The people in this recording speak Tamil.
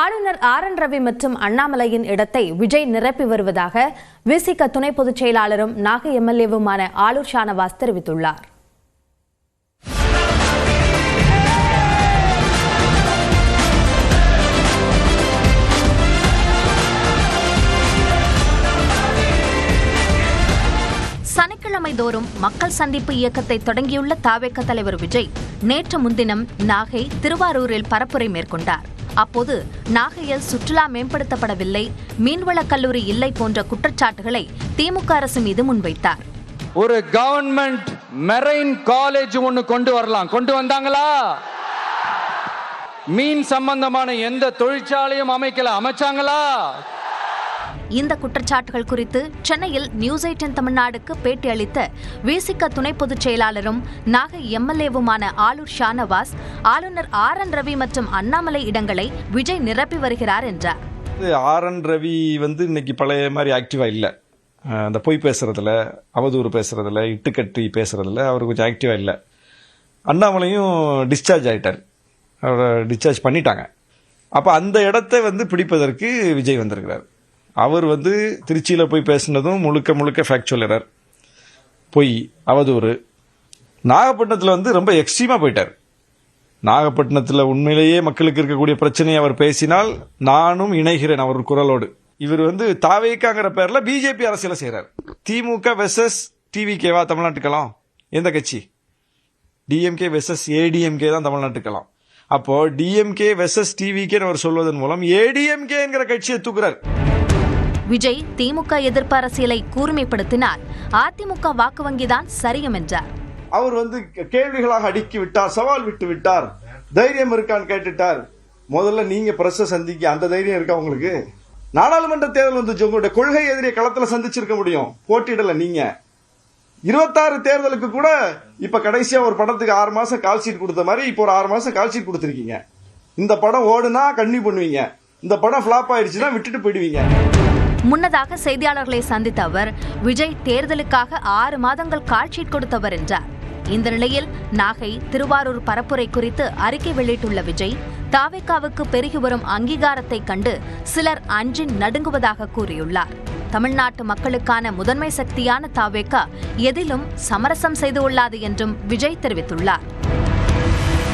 ஆளுநர் ஆர் என் ரவி மற்றும் அண்ணாமலையின் இடத்தை விஜய் நிரப்பி வருவதாக விசிக துணை பொதுச் செயலாளரும் நாகை எம்எல்ஏவுமான ஆளுர் ஷானவாஸ் தெரிவித்துள்ளார். சனிக்கிழமை தோறும் மக்கள் சந்திப்பு இயக்கத்தை தொடங்கியுள்ள தாவேக்க தலைவர் விஜய் நேற்று முன்தினம் நாகை திருவாரூரில் பரப்புரை மேற்கொண்டார். அப்போது நாகையில் சுற்றுலா மேம்படுத்தப்படவில்லை மீன்வளக் கல்லூரி இல்லை போன்ற குற்றச்சாட்டுகளை திமுக அரசு மீது முன்வைத்தார். ஒரு கவர்மெண்ட் மெரைன் காலேஜ் ஒன்று கொண்டு வரலாம். கொண்டு வந்தாங்களா? மீன் சம்பந்தமான எந்த தொழிற்சாலையும் அமைக்கல. அமைச்சாங்களா? இந்த குற்றச்சாட்டுகள் குறித்து சென்னையில் நியூஸ் எயிட்டின் தமிழ்நாடுக்கு பேட்டி அளித்த விசிக துணை பொதுச் செயலாளரும் நாகை எம்எல்ஏவுமான ஆளூர் ஷானவாஸ் ஆளுநர் ஆர் என் ரவி மற்றும் அண்ணாமலை இடங்களை விஜய் நிரப்பி வருகிறார் என்றார். ஆர் என் ரவி வந்து இன்னைக்கு பழைய மாதிரி ஆக்டிவா இல்லை. அந்த பொய் பேசுறதுல அவதூறு பேசுறதுல இட்டுக்கட்டி பேசுறதுல அவர் கொஞ்சம் ஆக்டிவா இல்லை. அண்ணாமலையும் டிஸ்சார்ஜ் ஆயிட்டார். அவரை டிஸ்சார்ஜ் பண்ணிட்டாங்க. அப்போ அந்த இடத்த வந்து பிடிப்பதற்கு விஜய் வந்திருக்கிறார். அவர் வந்து திருச்சியில் போய் பேசினதும் முழுக்க முழுக்க ஃபேக்சுவல் எரர் பொய் அவதூறு. நாகப்பட்டினத்தில் வந்து ரொம்ப எக்ஸ்ட்ரீமாக போயிட்டார். நாகப்பட்டினத்தில் உண்மையிலேயே மக்களுக்கு இருக்கக்கூடிய பிரச்சனையை அவர் பேசினால் நானும் இணைகிறேன் அவர் குரலோடு. இவர் வந்து தாவேக்காங்கிற பேரில் பிஜேபி அரசியலை செய்கிறார் திமுக வெர்சஸ் டிவிகேவா தமிழ்நாட்டுக்கலாம் எந்த கட்சி? டிஎம்கே வெர்சஸ் ஏடிஎம்கே தான் தமிழ்நாட்டுக்கலாம் அப்போ டிஎம்கே வெர்சஸ் டிவிகேன்னு அவர் சொல்வதன் மூலம் ஏடிஎம்கேங்கிற கட்சியை தூக்குறார். விஜய் திமுக எதிர்ப்பு அரசியலை கூர்மைப்படுத்தினால் அதிமுக வாக்கு வங்கிதான் சரியும் என்றார். அவர் வந்து கேள்விகளாக அடுக்கி விட்டார் சவால் விட்டு விட்டார். தைரியம் இருக்கான்னு கேட்டுட்டார். முதல்ல நீங்க பிரச சந்திக்க அந்த தைரியம் இருக்கா உங்களுக்கு? நாடாளுமன்ற தேர்தல் வந்துச்சு உங்களுடைய கொள்கை எதிரிய களத்துல சந்திச்சிருக்க முடியும். போட்டியிடல நீங்க. இருபத்தாறு தேர்தலுக்கு கூட இப்ப கடைசியா ஒரு படத்துக்கு ஆறு மாசம் கால் ஷீட் கொடுத்த மாதிரி இப்போ ஒரு ஆறு மாசம் கால் ஷீட் கொடுத்துருக்கீங்க. இந்த படம் ஓடுனா கண்ணி பண்ணுவீங்க. இந்த படம் ஃபிளாப் ஆயிடுச்சுன்னா விட்டுட்டு போயிடுவீங்க. முன்னதாக செய்தியாளர்களை சந்தித்த அவர் விஜய் தேர்தலுக்காக ஆறு மாதங்கள் கால்ஷீட் கொடுத்தவர் என்றார். இந்த நிலையில் நாகை திருவாரூர் பரப்புரை குறித்து அறிக்கை வெளியிட்டுள்ள விஜய் தாவேக்காவுக்கு பெருகி வரும் அங்கீகாரத்தை கண்டு சிலர் அஞ்சி நடுங்குவதாக கூறியுள்ளார். தமிழ்நாட்டு மக்களுக்கான முதன்மை சக்தியான தாவேக்கா எதிலும் சமரசம் செய்து உள்ளாது என்றும் விஜய் தெரிவித்துள்ளார்.